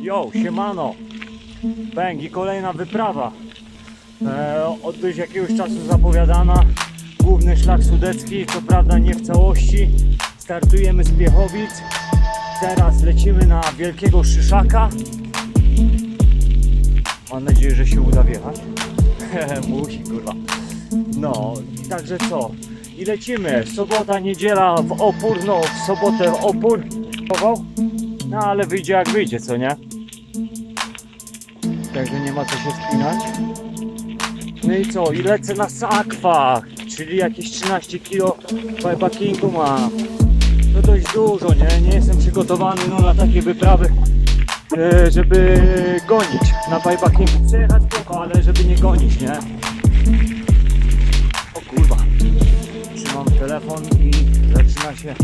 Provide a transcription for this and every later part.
Jo, siemano. Bęk i kolejna wyprawa. E, od dość jakiegoś czasu zapowiadana. Główny szlak sudecki, co prawda nie w całości. Startujemy z Piechowic. Teraz lecimy na Wielkiego Szyszaka. Mam nadzieję, że się uda wjechać. Musi, kurwa. No, także co? I lecimy. Sobota, niedziela w opór, no w sobotę w opór. Chował? No ale wyjdzie jak wyjdzie, co nie? Także nie ma co się spinać. No i co? I lecę na sakwach, czyli jakieś 13 kg bikepackingu ma. To dość dużo, nie? Nie jestem przygotowany no, na takie wyprawy, e, żeby gonić na bikepackingu. Przejechać spoko, ale żeby nie gonić, nie? O kurwa. Trzymam telefon i zaczyna się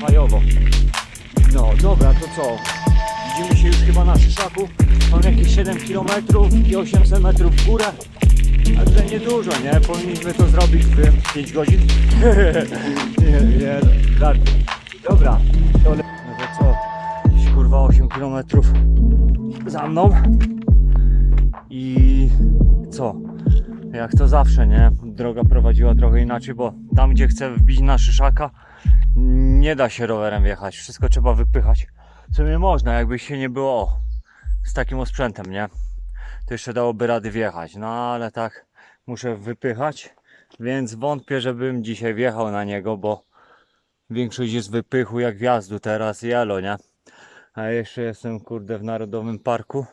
fajowo. No dobra, to co? Widzimy się już chyba na Szyszaku. Mam jakieś 7 km i 800 metrów w górę. Także niedużo, nie? Powinniśmy to zrobić w 5 godzin. nie, nie, żart. Dobra, to le... No to co? Gdzieś kurwa 8 km za mną. I co? Jak to zawsze, nie? Droga prowadziła trochę inaczej, bo tam gdzie chcę wbić na Szyszaka nie da się rowerem wjechać. Wszystko trzeba wypychać. W sumie można, jakby się nie było z takim osprzętem, nie? To jeszcze dałoby rady wjechać. No ale tak muszę wypychać, więc wątpię, żebym dzisiaj wjechał na niego, bo większość jest wypychu jak wjazdu teraz jelo, nie? A jeszcze jestem kurde w Narodowym Parku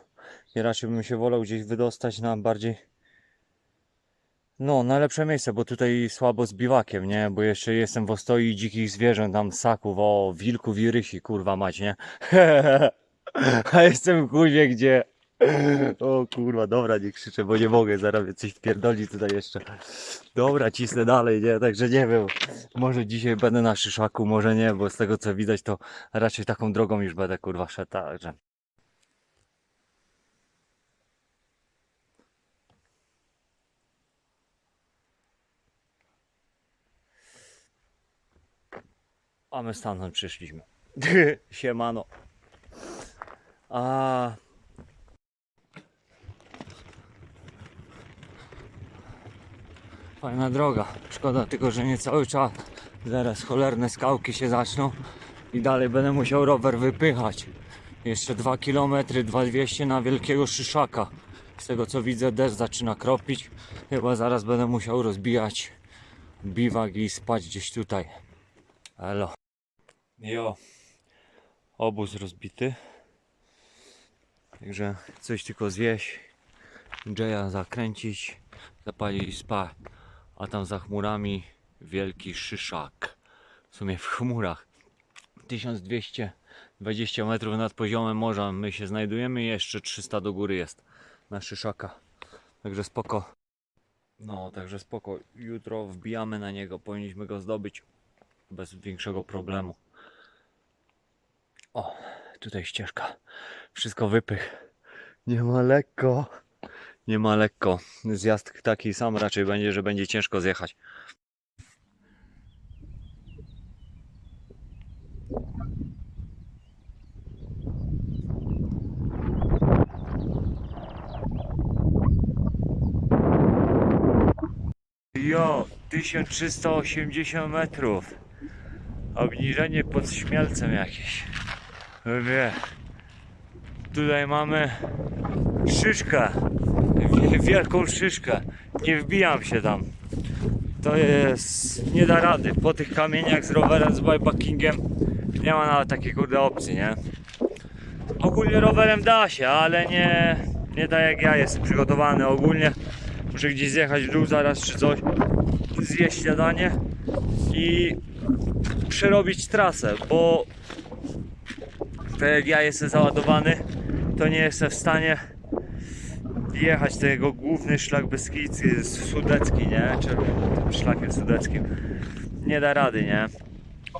i raczej bym się wolał gdzieś wydostać na bardziej no, najlepsze miejsce, bo tutaj słabo z biwakiem, nie? Bo jeszcze jestem w ostoi dzikich zwierząt, tam ssaków, o wilków i rysi, kurwa mać, nie? A jestem w kurwie, gdzie... O kurwa, dobra, nie krzyczę, bo nie mogę, zaraz mnie coś wpierdoli tutaj jeszcze. Dobra, cisnę dalej, nie? Także nie wiem, może dzisiaj będę na szyszaku, może nie, bo z tego co widać, to raczej taką drogą już będę, kurwa, szedł, także... A my stamtąd przyszliśmy. Siemano. A... Fajna droga. Szkoda tylko, że nie cały czas. Zaraz cholerne skałki się zaczną i dalej będę musiał rower wypychać. Jeszcze 2 km, 2200 na Wielkiego Szyszaka. Z tego co widzę deszcz zaczyna kropić. Chyba zaraz będę musiał rozbijać biwak i spać gdzieś tutaj. Elo. Jo. Obóz rozbity. Także coś tylko zjeść. Jaya zakręcić. Zapalić i spać. A tam za chmurami wielki szyszak. W sumie w chmurach. 1220 metrów nad poziomem morza my się znajdujemy i jeszcze 300 do góry jest na szyszaka. Także spoko. No, także spoko. Jutro wbijamy na niego. Powinniśmy go zdobyć bez większego problemu. O, tutaj ścieżka. Wszystko wypych. Nie ma lekko. Nie ma lekko. Zjazd taki sam raczej będzie, że będzie ciężko zjechać. Jo, 1380 metrów. Obniżenie pod śmielcem jakieś. Wie. Tutaj mamy szyszkę. Wie- Wielką szyszkę. Nie wbijam się tam. To jest. Nie da rady. Po tych kamieniach z rowerem, z bikepackingiem nie ma nawet takiej kurde opcji, nie? Ogólnie rowerem da się, ale nie, nie tak jak ja jestem przygotowany ogólnie. Muszę gdzieś zjechać w dół zaraz czy coś. Zjeść śniadanie i przerobić trasę, bo tak jak ja jestem załadowany, to nie jestem w stanie jechać tego główny szlak Beskidzki, sudecki, nie? Czy tym szlakiem sudeckim. Nie da rady, nie?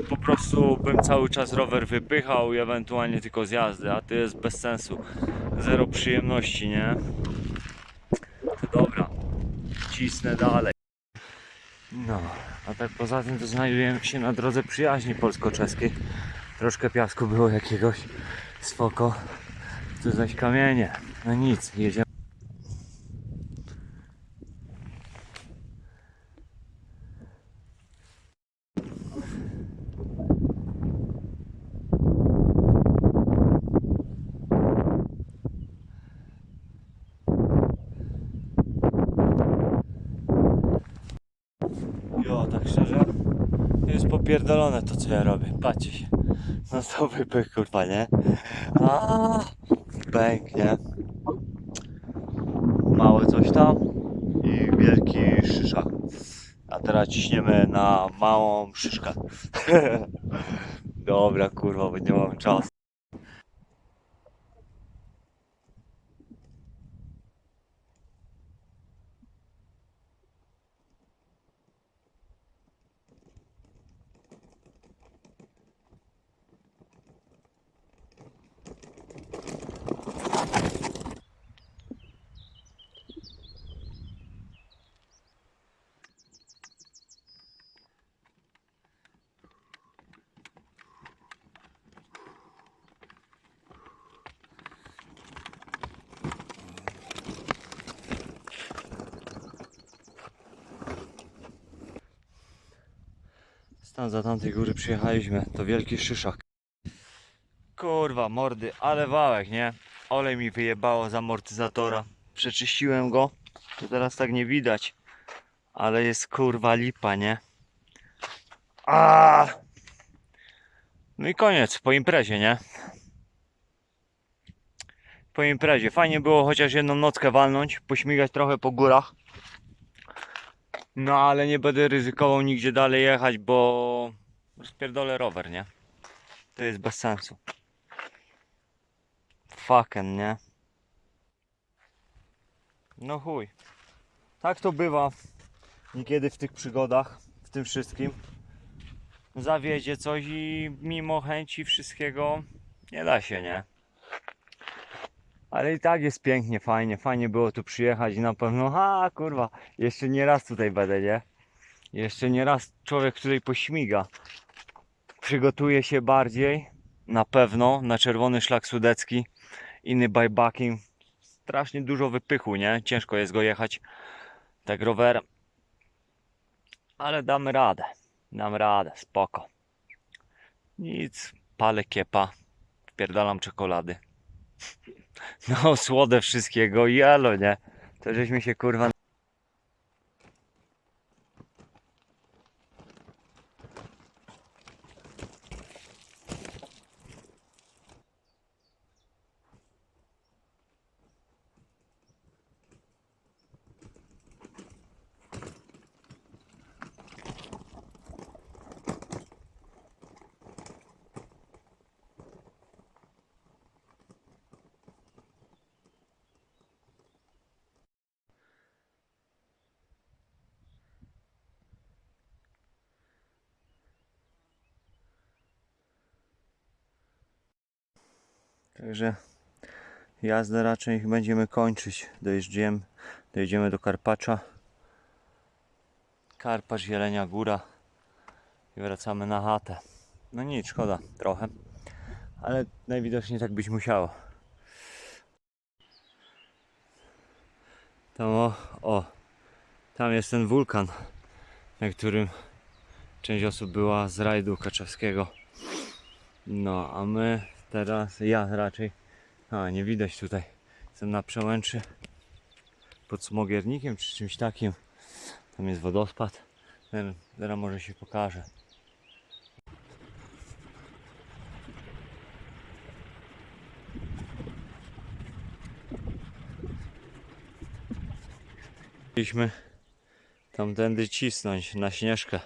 Po prostu bym cały czas rower wypychał i ewentualnie tylko zjazdy, a to jest bez sensu. Zero przyjemności, nie? To dobra, cisnę dalej. No, a tak poza tym to znajdujemy się na drodze przyjaźni polsko-czeskiej. Troszkę piasku było jakiegoś. Spoko. Tu zaś kamienie. No nic, jedziemy. Jo, tak szczerze, popierdolone to, co ja robię. Patrzcie się. No to wypych, kurwa, nie? A, nie? Mały coś tam i wielki szyszak. A teraz ciśniemy na małą szyszkę. Dobra, kurwa, bo nie mam czasu. Stan za tamtej góry przyjechaliśmy, to wielki szyszak. Kurwa, mordy, ale wałek, nie? Olej mi wyjebało z amortyzatora. Przeczyściłem go, to teraz tak nie widać. Ale jest kurwa lipa, nie? A! No i koniec, po imprezie, nie? Po imprezie. Fajnie było chociaż jedną nockę walnąć, pośmigać trochę po górach. No ale nie będę ryzykował nigdzie dalej jechać, bo spierdolę rower, nie? To jest bez sensu. Fucking, nie? No chuj. Tak to bywa niekiedy w tych przygodach, w tym wszystkim. Zawiedzie coś i mimo chęci wszystkiego nie da się, nie? Ale i tak jest pięknie, fajnie, fajnie było tu przyjechać i na pewno, ha kurwa, jeszcze nie raz tutaj będę, nie? Jeszcze nie raz człowiek tutaj pośmiga. Przygotuje się bardziej, na pewno, na czerwony szlak sudecki, inny bajbaking. Strasznie dużo wypychu, nie? Ciężko jest go jechać tak rowerem. Ale damy radę, dam radę, spoko. Nic, palę kiepa, wpierdalam czekolady. No, słode wszystkiego i elo, nie? To żeśmy się kurwa. Także jazdę raczej będziemy kończyć. Dojeżdżamy, dojedziemy do Karpacza. Karpacz, Jelenia Góra i wracamy na chatę. No nic, szkoda trochę, ale najwidoczniej tak być musiało. Tam o, o, tam jest ten wulkan, na którym część osób była z rajdu kaczawskiego. No, a my teraz, ja raczej, a nie widać tutaj, jestem na przełęczy pod smogiernikiem czy czymś takim. Tam jest wodospad. Zaraz może się pokaże. Chcieliśmy tamtędy cisnąć na śnieżkę.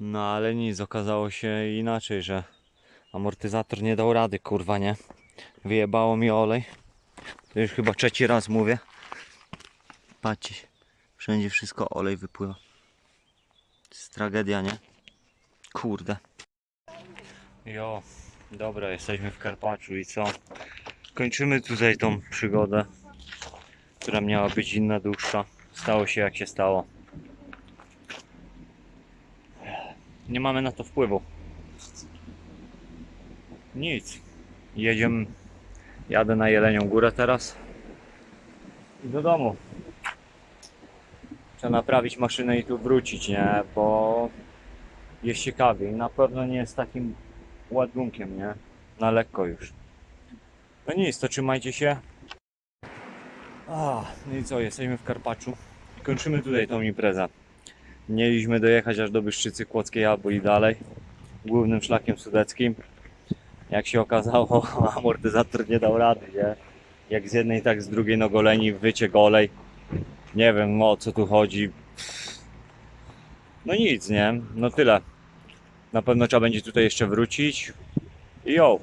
No ale nic, okazało się inaczej, że amortyzator nie dał rady, kurwa, nie? Wyjebało mi olej. To już chyba trzeci raz mówię. Patrzcie, wszędzie wszystko olej wypływa. To jest tragedia, nie? Kurde. Jo, dobra, jesteśmy w Karpaczu i co? Kończymy tutaj tą przygodę, która miała być inna, dłuższa. Stało się jak się stało. Nie mamy na to wpływu. Nic. Jedziemy, jadę na Jelenią Górę teraz i do domu. Trzeba naprawić maszynę i tu wrócić, nie? Bo jest ciekawie i na pewno nie jest takim ładunkiem, nie? Na lekko już. No nic, to trzymajcie się. A, no i co, jesteśmy w Karpaczu. Kończymy tutaj tą imprezę. Mieliśmy dojechać aż do Byszczycy Kłodzkiej albo i dalej. Głównym szlakiem sudeckim. Jak się okazało, amortyzator nie dał rady, nie? Jak z jednej, tak z drugiej nogoleni wyciek olej. Nie wiem o co tu chodzi. No nic, nie? No tyle. Na pewno trzeba będzie tutaj jeszcze wrócić. I jo.